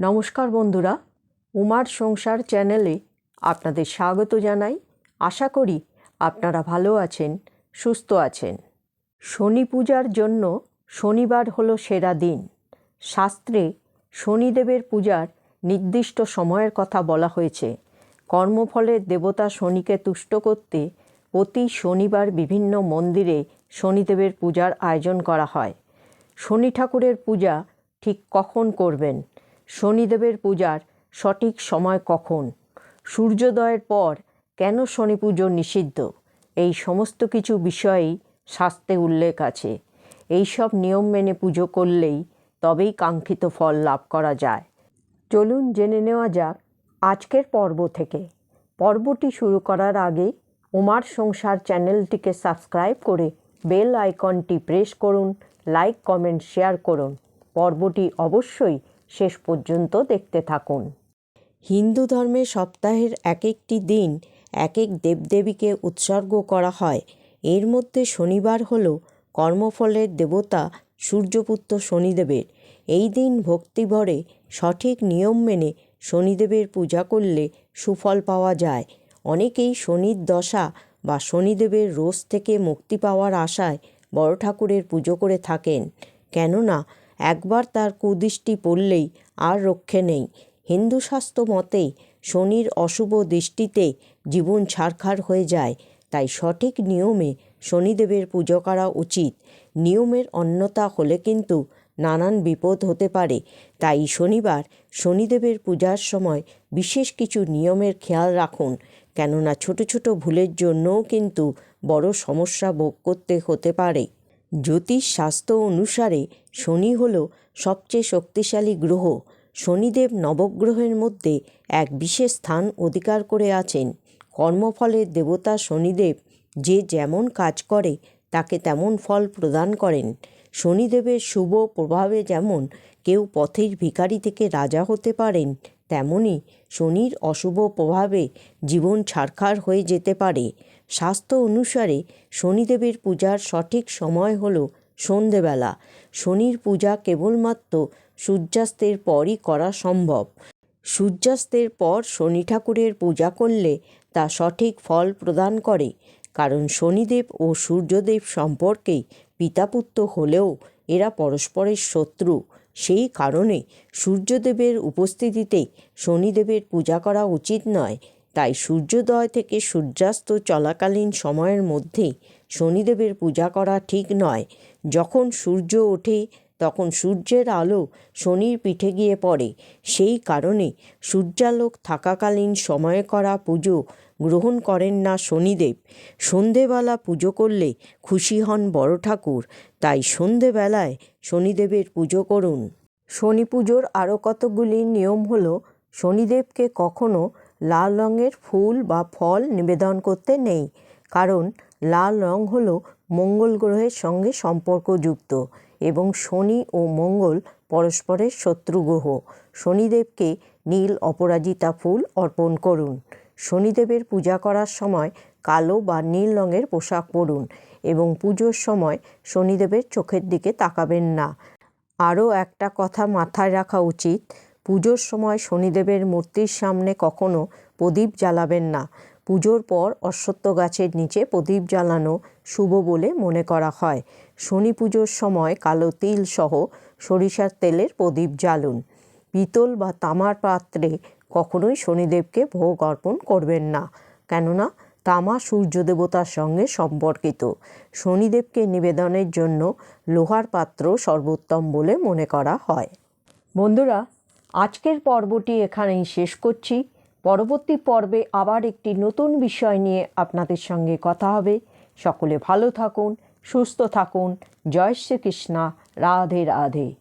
নমস্কার বন্ধুরা, উমার সংসার চ্যানেলে আপনাদের স্বাগত জানাই। আশা করি আপনারা ভালো আছেন, সুস্থ আছেন। শনি পূজার জন্য শনিবার হলো সেরা দিন। শাস্ত্রে শনিদেবের পূজার নির্দিষ্ট সময়ের কথা বলা হয়েছে। কর্মফলের দেবতা শনিকে তুষ্ট করতে প্রতি শনিবার বিভিন্ন মন্দিরে শনিদেবের পূজার আয়োজন করা হয়। শনি ঠাকুরের পূজা ঠিক কখন করবেন? শনিদেবের পূজার সঠিক সময় কখন? সূর্যোদয়ের পর কেন শনি পুজো নিষিদ্ধ? এই সমস্ত কিছু বিষয়েই শাস্তে উল্লেখ আছে। এই সব নিয়ম মেনে পুজো করলেই তবেই কাঙ্ক্ষিত ফল লাভ করা যায়। চলুন জেনে নেওয়া যাক আজকের পর্ব থেকে। পর্বটি শুরু করার আগে উমার সংসার চ্যানেলটিকে সাবস্ক্রাইব করে বেল আইকনটি প্রেস করুন, লাইক, কমেন্ট, শেয়ার করুন। পর্বটি অবশ্যই শেষ পর্যন্ত দেখতে থাকুন। হিন্দু ধর্মে সপ্তাহের এক একটি দিন এক এক দেবদেবীকে উৎসর্গ করা হয়। এর মধ্যে শনিবার হল কর্মফলের দেবতা সূর্যপুত্র শনিদেবের। এই দিন ভক্তিভরে সঠিক নিয়ম মেনে শনিদেবের পূজা করলে সুফল পাওয়া যায়। অনেকেই শনির দশা বা শনিদেবের রোজ থেকে মুক্তি পাওয়ার আশায় বড় ঠাকুরের পুজো করে থাকেন। কেননা একবার তার কুদৃষ্টি পড়লেই আর রক্ষে নেই। হিন্দু শাস্ত্র মতে, শনির অশুভ দৃষ্টিতে জীবন ছারখার হয়ে যায়, তাই সঠিক নিয়মে শনিদেবের পুজো করা উচিত। নিয়মের অন্যতা হলে কিন্তু নানান বিপদ হতে পারে। তাই শনিবার শনিদেবের পূজার সময় বিশেষ কিছু নিয়মের খেয়াল রাখুন, কেননা ছোট ছোট ভুলের জন্যও কিন্তু বড় সমস্যা ভোগ করতে হতে পারে। জ্যোতিষ শাস্ত্র অনুসারে শনি হল সবচেয়ে শক্তিশালী গ্রহ। শনিদেব নবগ্রহের মধ্যে এক বিশেষ স্থান অধিকার করে আছেন। কর্মফলের দেবতা শনিদেব যে যেমন কাজ করে, তাকে তেমন ফল প্রদান করেন। শনিদেবের শুভ প্রভাবে যেমন কেউ পথের ভিখারি থেকে রাজা হতে পারেন তেমনই শনির অশুভ প্রভাবে জীবন ছারখার হয়ে যেতে পারে। শাস্ত্র অনুসারে শনিদেবের পূজার সঠিক সময় হল সন্ধেবেলা। শনির পূজা কেবলমাত্র সূর্যাস্তের পরই করা সম্ভব। সূর্যাস্তের পর শনি ঠাকুরের পূজা করলে তা সঠিক ফল প্রদান করে, কারণ শনিদেব ও সূর্যদেব সম্পর্কে পিতাপুত্র হলেও এরা পরস্পরের শত্রু। সেই কারণে সূর্যদেবের উপস্থিতিতে শনিদেবের পূজা করা উচিত নয়। তাই সূর্যোদয় থেকে সূর্যাস্ত চলাকালীন সময়ের মধ্যে শনিদেবের পূজা করা ঠিক নয়। যখন সূর্য ওঠে, তখন সূর্যের আলো শনির পিঠে গিয়ে পড়ে। সেই কারণে সূর্যালোক থাকাকালীন সময়ে করা পুজো গ্রহণ করেন না শনিদেব। সন্ধেবেলা পুজো করলে খুশি হন বড় ঠাকুর। তাই সন্ধেবেলায় শনিদেবের পুজো করুন। শনি পুজোর আরও কতগুলি নিয়ম হল? শনিদেবকে কখনো লাল রঙের ফুল বা ফল নিবেদন করতে নেই। কারণ লাল রং হলো মঙ্গল গ্রহের সঙ্গে সম্পর্কযুক্ত এবং শনি ও মঙ্গল পরস্পরের শত্রু গ্রহ শনিদেবকে নীল অপরাজিতা ফুল অর্পণ করুন। শনিদেবের পূজা করার সময় কালো বা নীল রঙের পোশাক পরুন এবং পুজোর সময় শনিদেবের চোখের দিকে তাকাবেন না। আরও একটা কথা মাথায় রাখা উচিত পুজোর সময় শনিদেবের মূর্তির সামনে কখনো প্রদীপ জ্বালাবেন না। পুজোর পর অশ্বত্থ গাছের নিচে প্রদীপ জ্বালানো শুভ বলে মনে করা হয়। শনি পুজোর সময় কালো তিল সহ সরিষার তেলের প্রদীপ জ্বালুন। পিতল বা তামার পাত্রে কখনোই শনিদেবকে ভোগ অর্পণ করবেন না। কেননা, তামা সূর্য দেবতার সঙ্গে সম্পর্কিত। শনিদেবকে নিবেদনের জন্য লোহার পাত্র সর্বোত্তম বলে মনে করা হয়। বন্ধুরা আজকের পর্বটি এখানেই শেষ করছি। পরবর্তী পর্বে আবার একটি নতুন বিষয় নিয়ে আপনাদের সঙ্গে কথা হবে। সকলে ভালো থাকুন, সুস্থ থাকুন। জয় শ্রীকৃষ্ণা। রাধে রাধে।